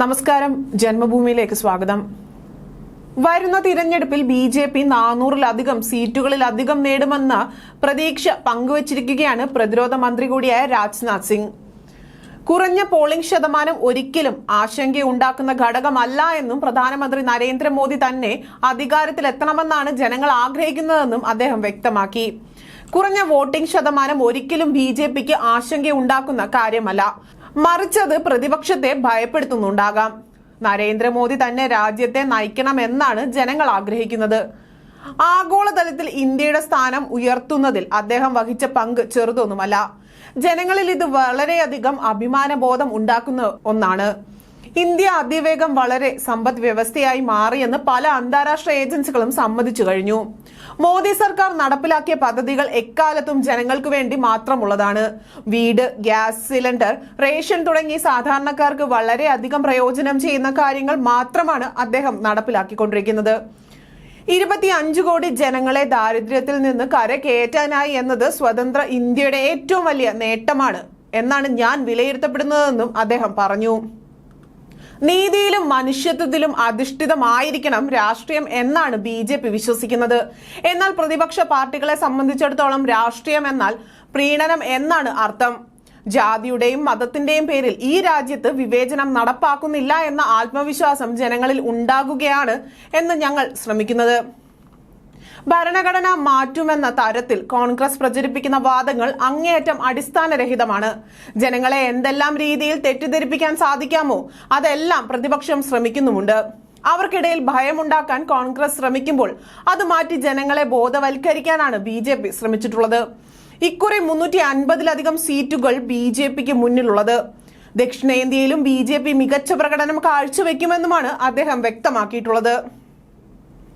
നമസ്കാരം. ജന്മഭൂമിയിലേക്ക് സ്വാഗതം. വരുന്ന തിരഞ്ഞെടുപ്പിൽ ബി ജെ പി നാനൂറിലധികം സീറ്റുകളിലധികം നേടുമെന്ന പ്രതീക്ഷ പങ്കുവച്ചിരിക്കുകയാണ് പ്രതിരോധ മന്ത്രി കൂടിയായ രാജ്നാഥ് സിംഗ്. കുറഞ്ഞ പോളിംഗ് ശതമാനം ഒരിക്കലും ആശങ്കയുണ്ടാക്കുന്ന ഘടകമല്ല എന്നും പ്രധാനമന്ത്രി നരേന്ദ്രമോദി തന്നെ അധികാരത്തിലെത്തണമെന്നാണ് ജനങ്ങൾ ആഗ്രഹിക്കുന്നതെന്നും അദ്ദേഹം വ്യക്തമാക്കി. കുറഞ്ഞ വോട്ടിംഗ് ശതമാനം ഒരിക്കലും ബി ജെ പിക്ക് ആശങ്കയുണ്ടാക്കുന്ന കാര്യമല്ല. മറിച്ചത് പ്രതിപക്ഷത്തെ ഭയപ്പെടുത്തുന്നുണ്ടാകാം. നരേന്ദ്രമോദി തന്നെ രാജ്യത്തെ നയിക്കണമെന്നാണ് ജനങ്ങൾ ആഗ്രഹിക്കുന്നത്. ആഗോളതലത്തിൽ ഇന്ത്യയുടെ സ്ഥാനം ഉയർത്തുന്നതിൽ അദ്ദേഹം വഹിച്ച പങ്ക് ചെറുതൊന്നുമല്ല. ജനങ്ങളിൽ ഇത് വളരെയധികം അഭിമാനബോധം ഉണ്ടാക്കുന്ന ഒന്നാണ്. ഇന്ത്യ അതിവേഗം വളരെ സമ്പദ് വ്യവസ്ഥയായി മാറിയെന്ന് പല അന്താരാഷ്ട്ര ഏജൻസികളും സമ്മതിച്ചു കഴിഞ്ഞു. മോദി സർക്കാർ നടപ്പിലാക്കിയ പദ്ധതികൾ എക്കാലത്തും ജനങ്ങൾക്ക് വേണ്ടി മാത്രമുള്ളതാണ്. വീട് ഗ്യാസ് സിലിണ്ടർ റേഷൻ തുടങ്ങി സാധാരണക്കാർക്ക് വളരെയധികം പ്രയോജനം ചെയ്യുന്ന കാര്യങ്ങൾ മാത്രമാണ് അദ്ദേഹം നടപ്പിലാക്കിക്കൊണ്ടിരിക്കുന്നത്. ഇരുപത്തി അഞ്ച് കോടി ജനങ്ങളെ ദാരിദ്ര്യത്തിൽ നിന്ന് കരകയറ്റാനായി എന്നത് സ്വതന്ത്ര ഇന്ത്യയുടെ ഏറ്റവും വലിയ നേട്ടമാണ് എന്നാണ് ഞാൻ വിലയിരുത്തപ്പെടുന്നതെന്നും അദ്ദേഹം പറഞ്ഞു. നീതിയിലും മനുഷ്യത്വത്തിലും അധിഷ്ഠിതമായിരിക്കണം രാഷ്ട്രീയം എന്നാണ് ബി ജെ പി വിശ്വസിക്കുന്നത്. എന്നാൽ പ്രതിപക്ഷ പാർട്ടികളെ സംബന്ധിച്ചിടത്തോളം രാഷ്ട്രീയം എന്നാൽ പ്രീണനം എന്നാണ് അർത്ഥം. ജാതിയുടെയും മതത്തിന്റെയും പേരിൽ ഈ രാജ്യത്ത് വിവേചനം നടപ്പാക്കുന്നില്ല എന്ന ആത്മവിശ്വാസം ജനങ്ങളിൽ ഉണ്ടാകുകയാണ് എന്ന് ഞങ്ങൾ ശ്രമിക്കുന്നത്. ഭരണഘടന മാറ്റുമെന്ന തരത്തിൽ കോൺഗ്രസ് പ്രചരിപ്പിക്കുന്ന വാദങ്ങൾ അങ്ങേയറ്റം അടിസ്ഥാനരഹിതമാണ്. ജനങ്ങളെ എന്തെല്ലാം രീതിയിൽ തെറ്റിദ്ധരിപ്പിക്കാൻ സാധിക്കാമോ അതെല്ലാം പ്രതിപക്ഷം ശ്രമിക്കുന്നുമുണ്ട്. അവർക്കിടയിൽ ഭയമുണ്ടാക്കാൻ കോൺഗ്രസ് ശ്രമിക്കുമ്പോൾ അത് മാറ്റി ജനങ്ങളെ ബോധവൽക്കരിക്കാനാണ് ബി ജെ പി ശ്രമിച്ചിട്ടുള്ളത്. ഇക്കുറി മുന്നൂറ്റി അൻപതിലധികം സീറ്റുകൾ ബി ജെ പിക്ക് മുന്നിലുള്ളത്. ദക്ഷിണേന്ത്യയിലും ബി ജെ പി മികച്ച പ്രകടനം കാഴ്ചവെക്കുമെന്നുമാണ് അദ്ദേഹം വ്യക്തമാക്കിയിട്ടുള്ളത്.